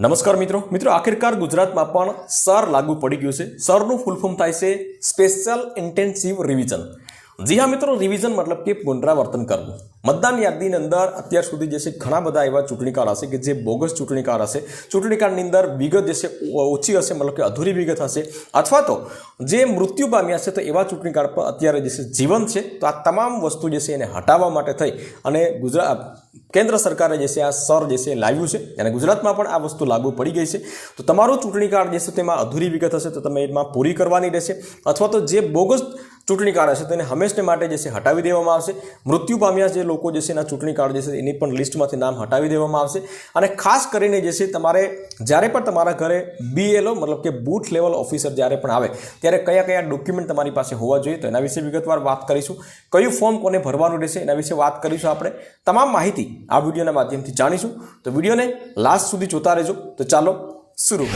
નમસ્કાર મિત્રો. મિત્રો, આખિરકાર ગુજરાતમાં પણ સર લાગુ પડી ગયું છે. સરનું ફૂલ ફોર્મ થાય છે સ્પેશિયલ ઇન્ટેન્સિવ રિવિઝન. જી હા મિત્રો રિવિઝન મતલબ કે પુનરાવર્તન કરવું. મતદાન યાદીની અંદર અત્યાર સુધી જે છે ઘણા બધા એવા ચૂંટણીકાર હશે કે જે બોગસ ચૂંટણીકાર હશે. ચૂંટણીકારની અંદર વિગત જે છે ઓછી હશે, મતલબ કે અધૂરી વિગત હશે. અથવા તો જે મૃત્યુ પામ્યા છે તો એવા ચૂંટણી કાર્ડ પર અત્યારે જે છે જીવન છે. તો આ તમામ વસ્તુ જે છે એને હટાવવા માટે થઈ અને ગુજરાત કેન્દ્ર સરકારે જે છે આ સર જે છે લાવ્યું છે. અને ગુજરાતમાં પણ આ વસ્તુ લાગુ પડી ગઈ છે. તો તમારું ચૂંટણી કાર્ડ જે છે તેમાં અધૂરી વિગત હશે તો તમે એમાં પૂરી કરવાની રહેશે. અથવા તો જે બોગસ ચૂંટણી કાર્ડ હશે તેને હંમેશને માટે જે છે હટાવી દેવામાં આવશે. મૃત્યુ પામ્યા જે લોકો જે છે એના ચૂંટણી કાર્ડ જે છે એની પણ લિસ્ટમાંથી નામ હટાવી દેવામાં આવશે. અને ખાસ કરીને જે છે તમારે જ્યારે પણ તમારા ઘરે બીએલઓ મતલબ કે બૂથ લેવલ ઓફિસર જ્યારે પણ આવે, ત્યારે કયા કયા ડોક્યુમેન્ટ તમારી પાસે હોવા જોઈએ તો એના વિશે વિગતવાર વાત કરીશું. કયું ફોર્મ કોને ભરવાનું રહેશે એના વિશે વાત કરીશું આપણે. તમામ માહિતી આ વિડીયોના માધ્યમથી જાણીશું. તો વિડીયોને લાસ્ટ સુધી જોતા રહેજો. તો ચાલો, શરૂ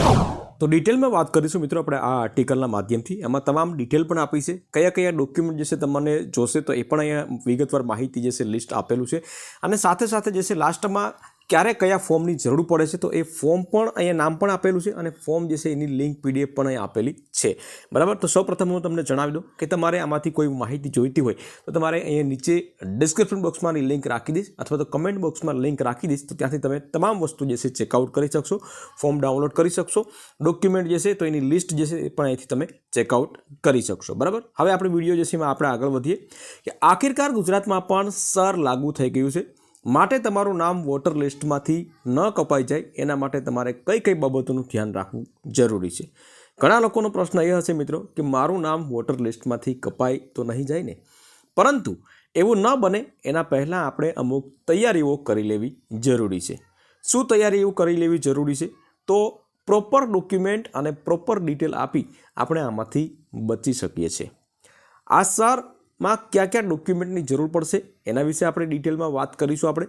તો ડિટેલમાં વાત કરીશું મિત્રો આપણે આ આર્ટિકલના માધ્યમથી. એમાં તમામ ડિટેલ પણ આપી છે. કયા કયા ડોક્યુમેન્ટ જે છે તમને જોશે તો એ પણ અહીંયા વિગતવાર માહિતી જે છે લિસ્ટ આપેલું છે. અને સાથે સાથે જે છે લાસ્ટમાં ક્યારે કયા ફોર્મની જરૂર પડે છે તો એ ફોર્મ પણ અહીંયા નામ પણ આપેલું છે અને ફોર્મ જે છે એની લિંક પીડીએફ પણ અહીંયા આપેલી છે. બરાબર? તો સૌપ્રથમ હું તમને જણાવી દઉં કે તમારે આમાંથી કોઈ માહિતી જોઈતી હોય તો તમારે અહીંયા નીચે ડિસ્ક્રિપ્શન બોક્સમાં લિંક રાખી દઈશ અથવા તો કમેન્ટ બોક્સમાં લિંક રાખી દઈશ તો ત્યાંથી તમે તમામ વસ્તુ જે છે ચેકઆઉટ કરી શકશો, ફોર્મ ડાઉનલોડ કરી શકશો ડોક્યુમેન્ટ જે છે તો એની લિસ્ટ જે છે એ પણ અહીંથી તમે ચેકઆઉટ કરી શકશો. બરાબર? હવે આપણે વીડિયો જે છે એમાં આપણે આગળ વધીએ કે આખિરકાર ગુજરાતમાં પણ સર લાગુ થઈ ગયું છે. માટે તમારું નામ વોટર લિસ્ટમાંથી ન કપાઈ જાય, એના માટે તમારે કઈ કઈ બાબતોનું ધ્યાન રાખવું જરૂરી છે. ઘણા લોકોનો પ્રશ્ન એ હશે મિત્રો કે મારું નામ વોટર લિસ્ટમાંથી કપાય તો નહીં જાય ને? પરંતુ એવું ન બને, એના પહેલાં આપણે અમુક તૈયારીઓ કરી લેવી જરૂરી છે. શું તૈયારીઓ કરી લેવી જરૂરી છે? તો પ્રોપર ડોક્યુમેન્ટ અને પ્રોપર ડિટેલ આપી આપણે આમાંથી બચી શકીએ છીએ. આ સારમાં કયા કયા ડોક્યુમેન્ટની જરૂર પડશે? એના વિશે આપણે ડિટેલમાં વાત કરીશું આપણે.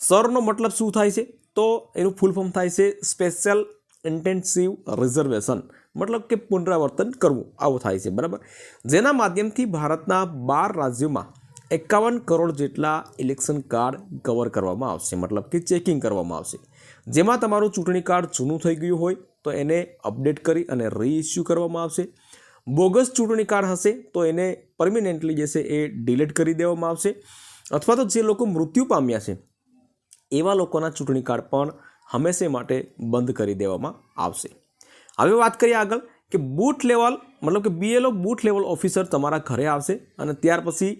સરનો મતલબ શું થાય છે? તો એનું ફૂલ ફોર્મ થાય છે સ્પેશિયલ ઇન્ટેન્સિવ રિઝર્વેશન મતલબ કે પુનરાવર્તન કરવું. આવું થાય છે, બરાબર? જેના માધ્યમથી ભારતના બાર રાજ્યોમાં એકાવન કરોડ જેટલા ઇલેક્શન કાર્ડ કવર કરવામાં આવશે. મતલબ કે ચેકિંગ કરવામાં આવશે. જેમાં તમારું ચૂંટણી કાર્ડ જૂનું થઈ ગયું હોય, તો એને અપડેટ કરી અને રીઇસ્યુ કરવામાં આવશે. બોગસ ચૂંટણી કાર્ડ હશે, તો એને પરમિનન્ટલી જે છે એ ડિલીટ કરી દેવામાં આવશે. અથવા તો જે લોકો મૃત્યુ પામ્યા છે, એવા લોકોના ચૂંટણી કાર્ડ પણ હંમેશા માટે બંધ કરી દેવામાં આવશે. હવે વાત કરીએ આગળ કે બૂથ લેવલ, મતલબ કે બીએલઓ બૂથ લેવલ ઓફિસર તમારા ઘરે આવશે અને ત્યાર પછી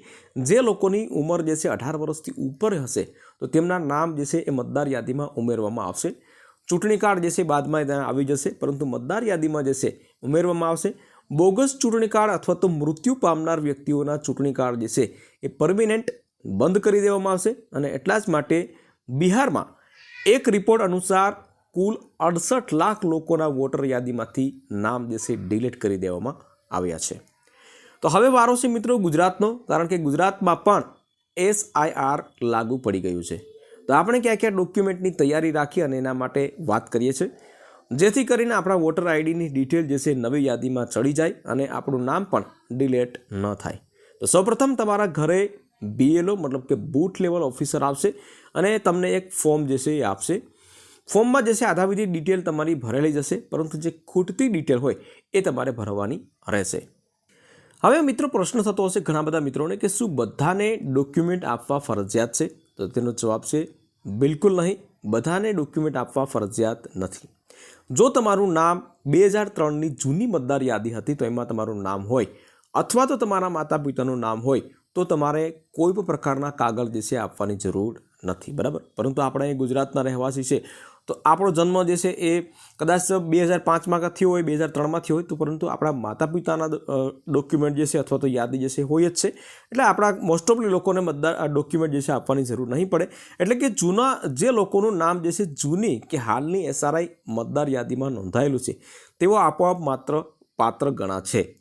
જે લોકોની ઉંમર જે છે અઢાર વર્ષથી ઉપર હશે, તો તેમના નામ જે છે એ મતદાર યાદીમાં ઉમેરવામાં આવશે. ચૂંટણી કાર્ડ જે છે બાદમાં ત્યાં આવી જશે, પરંતુ મતદાર યાદીમાં જે છે ઉમેરવામાં આવશે. બોગસ ચૂંટણી કાર્ડ અથવા તો મૃત્યુ પામનાર વ્યક્તિઓના ચૂંટણી કાર્ડ જે છે એ પરમિનન્ટ બંધ કરી દેવામાં આવશે અને એટલા જ માટે બિહારમાં એક રિપોર્ટ અનુસાર કુલ અડસઠ લાખ લોકોના વોટર યાદીમાંથી નામ જે છે ડિલીટ કરી દેવામાં આવ્યા છે. તો હવે વારો છે મિત્રો ગુજરાતનો, કારણ કે ગુજરાતમાં પણ એસઆઈઆર લાગુ પડી ગયું છે. તો આપણે ક્યાં ક્યાં ડોક્યુમેન્ટની તૈયારી રાખી અને એના માટે વાત કરીએ છીએ? જેથી કરીને આપણા વોટર આઈડીની ડિટેલ જે છે નવી યાદીમાં ચડી જાય અને આપણું નામ પણ ડિલેટ ન થાય. તો સૌપ્રથમ તમારા ઘરે બીએલઓ મતલબ કે બૂથ લેવલ ઓફિસર આવશે અને તમને એક ફોર્મ જે છે એ આપશે. ફોર્મમાં જે છે આધાવિધિ ડિટેલ તમારી ભરેલી જશે, પરંતુ જે ખૂટતી ડિટેલ હોય એ તમારે ભરવાની રહેશે. હવે મિત્રો પ્રશ્ન થતો હશે ઘણા બધા મિત્રોને કે શું બધાને ડોક્યુમેન્ટ આપવા ફરજિયાત છે? તો તેનો જવાબ છે, બિલકુલ નહીં. બધાને ડોક્યુમેન્ટ આપવા ફરજિયાત નથી. જો તમારું નામ બે હજાર ત્રણની જૂની મતદાર યાદી હતી તો એમાં તમારું નામ હોય, અથવા તો તમારા માતા પિતાનું નામ હોય તો તમારે કોઈ પણ પ્રકારના કાગળ જે છે આપવાની જરૂર નથી, બરાબર? પરંતુ આપણે ગુજરાતના રહેવાસી છે, તો આપણો જન્મ જે છે એ કદાચ બે હજાર પાંચમાં થયો હોય, બે હજાર ત્રણમાં થયો હોય, તો પરંતુ આપણા માતા પિતાના ડોક્યુમેન્ટ જે છે અથવા તો યાદી જે છે હોય જ છે. એટલે આપણા મોસ્ટ ઓફલી લોકોને મતદાર ડોક્યુમેન્ટ જે છે આપવાની જરૂર નહીં પડે. એટલે કે જૂના જે લોકોનું નામ જે છે જૂની કે હાલની એસઆરઆઈ મતદાર યાદીમાં નોંધાયેલું છે, તેઓ આપોઆપ માત્ર પાત્ર ગણા છે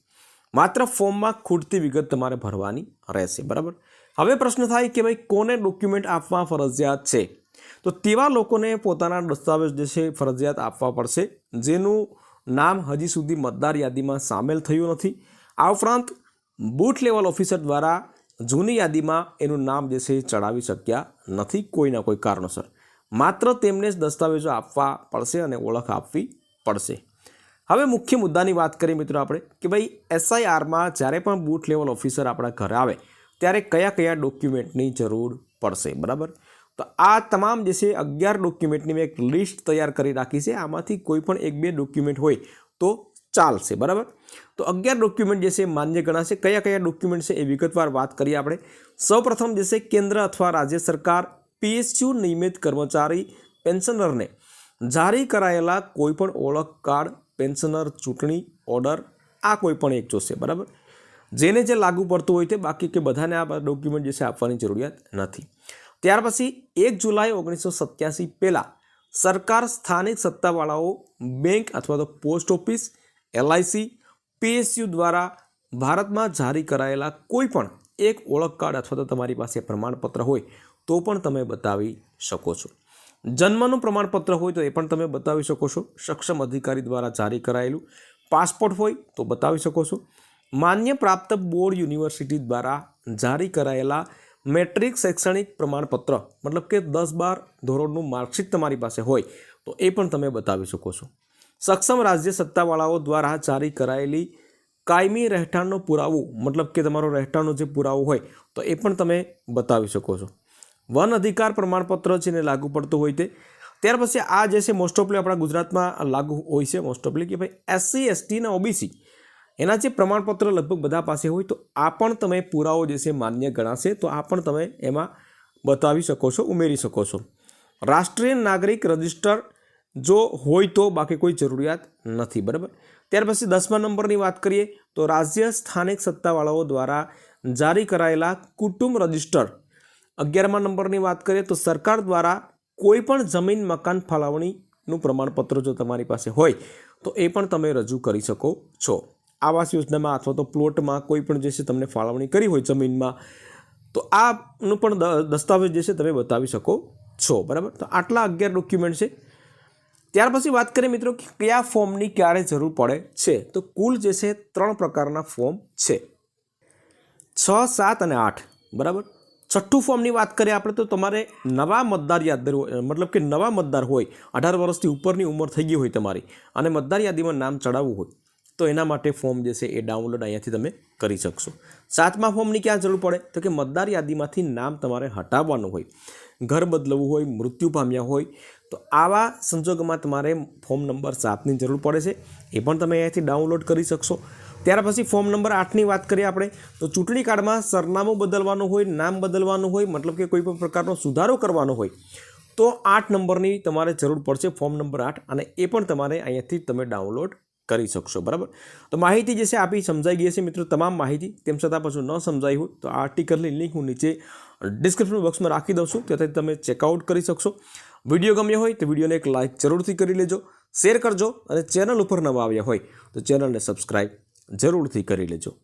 માત્ર ફોર્મમાં ખૂટતી વિગત તમારે ભરવાની રહેશે, બરાબર? હવે પ્રશ્ન થાય કે ભાઈ, કોને ડોક્યુમેન્ટ આપવા ફરજિયાત છે? તો તેવા લોકોને પોતાના દસ્તાવેજ જે છે, ફરજિયાત આપવા પડશે, જેનું નામ હજી સુધી મતદાર યાદીમાં સામેલ થયું નથી. આ ઉપરાંત, બૂથ લેવલ ઓફિસર દ્વારા જૂની યાદીમાં એનું નામ જે છે, ચડાવી શક્યા નથી કોઈના કોઈ કારણોસર. માત્ર તેમને જ દસ્તાવેજો આપવા પડશે અને ઓળખ આપવી પડશે. હવે મુખ્ય મુદ્દાની વાત કરીએ મિત્રો આપણે કે ભાઈ એસઆઈઆરમાં જ્યારે પણ બૂથ લેવલ ઓફિસર આપણા ઘરે આવે, ત્યારે કયા કયા ડોક્યુમેન્ટની જરૂર પડશે, બરાબર? તો આ તમામ જે છે અગિયાર ડોક્યુમેન્ટની મેં એક લિસ્ટ તૈયાર કરી રાખી છે. આમાંથી કોઈ પણ એક બે ડોક્યુમેન્ટ હોય તો ચાલશે, બરાબર? તો અગિયાર ડોક્યુમેન્ટ જે છે માન્ય ગણાશે. કયા કયા ડોક્યુમેન્ટ છે એ વિગતવાર વાત કરીએ આપણે. સૌપ્રથમ જે છે કેન્દ્ર અથવા રાજ્ય સરકાર પીએસયુ નિયમિત કર્મચારી પેન્શનરને જારી કરાયેલા કોઈપણ ઓળખ કાર્ડ પેન્શનર, ચૂંટણી, ઓર્ડર, આ કોઈ પણ એક જોશે, બરાબર? જેને જે લાગુ પડતું હોય તે બાકી કે બધાને આ ડોક્યુમેન્ટ જે છે આપવાની જરૂરિયાત નથી. ત્યાર પછી એક જુલાઈ ઓગણીસો સત્યાસી પહેલાં સરકાર સ્થાનિક સત્તાવાળાઓ, બેંક અથવા તો પોસ્ટ ઓફિસ, એલઆઈસી, પીએસયુ દ્વારા ભારતમાં જારી કરાયેલા કોઈ પણ એક ઓળખ કાર્ડ અથવા તો તમારી પાસે પ્રમાણપત્ર હોય તો પણ તમે બતાવી શકો છો. જન્મનું પ્રમાણપત્ર હોય તો એ પણ તમે બતાવી શકો છો. સક્ષમ અધિકારી દ્વારા જારી કરાયેલું પાસપોર્ટ હોય તો બતાવી શકો છો. માન્ય પ્રાપ્ત બોર્ડ યુનિવર્સિટી દ્વારા જારી કરાયેલા મેટ્રિક શૈક્ષણિક પ્રમાણપત્ર, મતલબ કે દસ બાર ધોરણનું માર્કશીટ તમારી પાસે હોય તો એ પણ તમે બતાવી શકો છો. સક્ષમ રાજ્ય સત્તાવાળાઓ દ્વારા જારી કરાયેલી કાયમી રહેઠાણનો પુરાવો, મતલબ કે તમારો રહેઠાણનો જે પુરાવો હોય તો એ પણ તમે બતાવી શકો છો. વન અધિકાર પ્રમાણપત્ર છે એને લાગુ પડતું હોય તે. ત્યાર પછી આ જે છે મોસ્ટ ઓફલી આપણા ગુજરાતમાં લાગુ હોય છે મોસ્ટ ઓફલી કે ભાઈ એસસી એસટી અને ઓબીસી એના જે પ્રમાણપત્ર લગભગ બધા પાસે હોય તો આ પણ તમે પુરાવો જે છે માન્ય ગણાશે, તો આ પણ તમે એમાં બતાવી શકો છો, ઉમેરી શકો છો. રાષ્ટ્રીય નાગરિક રજિસ્ટર જો હોય તો બાકી કોઈ જરૂરિયાત નથી, બરાબર? ત્યાર પછી દસમા નંબરની વાત કરીએ તો રાજ્ય સ્થાનિક સત્તાવાળાઓ દ્વારા જારી કરાયેલા કુટુંબ રજિસ્ટર અગિયારમા નંબરની વાત કરીએ તો સરકાર દ્વારા કોઈ પણ જમીન મકાન ફાળવણીનું પ્રમાણપત્ર જો તમારી પાસે હોય, તો એ પણ તમે રજૂ કરી શકો છો. આવાસ યોજનામાં અથવા તો પ્લોટમાં કોઈ પણ જે છે તમને ફાળવણી કરી હોય જમીનમાં, તો આનું પણ દસ્તાવેજ જે છે તમે બતાવી શકો છો. બરાબર? તો આટલા અગિયાર ડોક્યુમેન્ટ છે. ત્યાર પછી વાત કરીએ મિત્રો કે કયા ફોર્મની ક્યારે જરૂર પડે છે. તો કુલ જે છે ત્રણ પ્રકારના ફોર્મ છે. છ, સાત અને આઠ. બરાબર? છઠ્ઠું ફોર્મની વાત કરીએ આપણે તો તમારે નવા મતદાર યાદ મતલબ કે નવા મતદાર હોય, અઢાર વર્ષથી ઉપરની ઉંમર થઈ ગઈ હોય તમારી, અને મતદાર યાદીમાં નામ ચડાવવું હોય, તો એના માટે ફોર્મ જે છે એ ડાઉનલોડ અહીંયાથી તમે કરી શકશો. સાતમા ફોર્મની ક્યાં જરૂર પડે? તો કે મતદાર યાદીમાંથી નામ તમારે હટાવવાનું હોય, ઘર બદલવું હોય, મૃત્યુ પામ્યા હોય, તો આવા સંજોગોમાં તમારે ફોર્મ નંબર સાતની જરૂર પડે છે, એ પણ તમે અહીંયાથી ડાઉનલોડ કરી શકશો. ત્યાર પછી ફોર્મ નંબર આઠની વાત કરીએ આપણે, તો ચૂંટણી કાર્ડમાં સરનામું બદલવાનું હોય, નામ બદલવાનું હોય, મતલબ કે કોઈ પણ પ્રકારનો સુધારો કરવાનો હોય, તો આઠ નંબરની તમારે જરૂર પડશે ફોર્મ નંબર આઠ અને એ પણ તમારે અહીંયાથી તમે ડાઉનલોડ કરી શકશો, બરાબર? તો માહિતી જે છે આપી સમજાઈ ગઈ છે મિત્રો, તમામ માહિતી. તેમ છતાં પાછું ન સમજાઈ હોય, તો આ આર્ટિકલની લિંક હું નીચે ડિસ્ક્રિપ્શન બોક્સમાં રાખી દઉં છું, ત્યાંથી તમે ચેકઆઉટ કરી શકશો. વીડિયો ગમ્યો હોય તો વિડીયોને એક લાઇક જરૂરથી કરી લેજો, શેર કરજો અને ચેનલ ઉપર નવા આવ્યા હોય તો ચેનલને સબસ્ક્રાઈબ જરૂરથી કરી લેજો.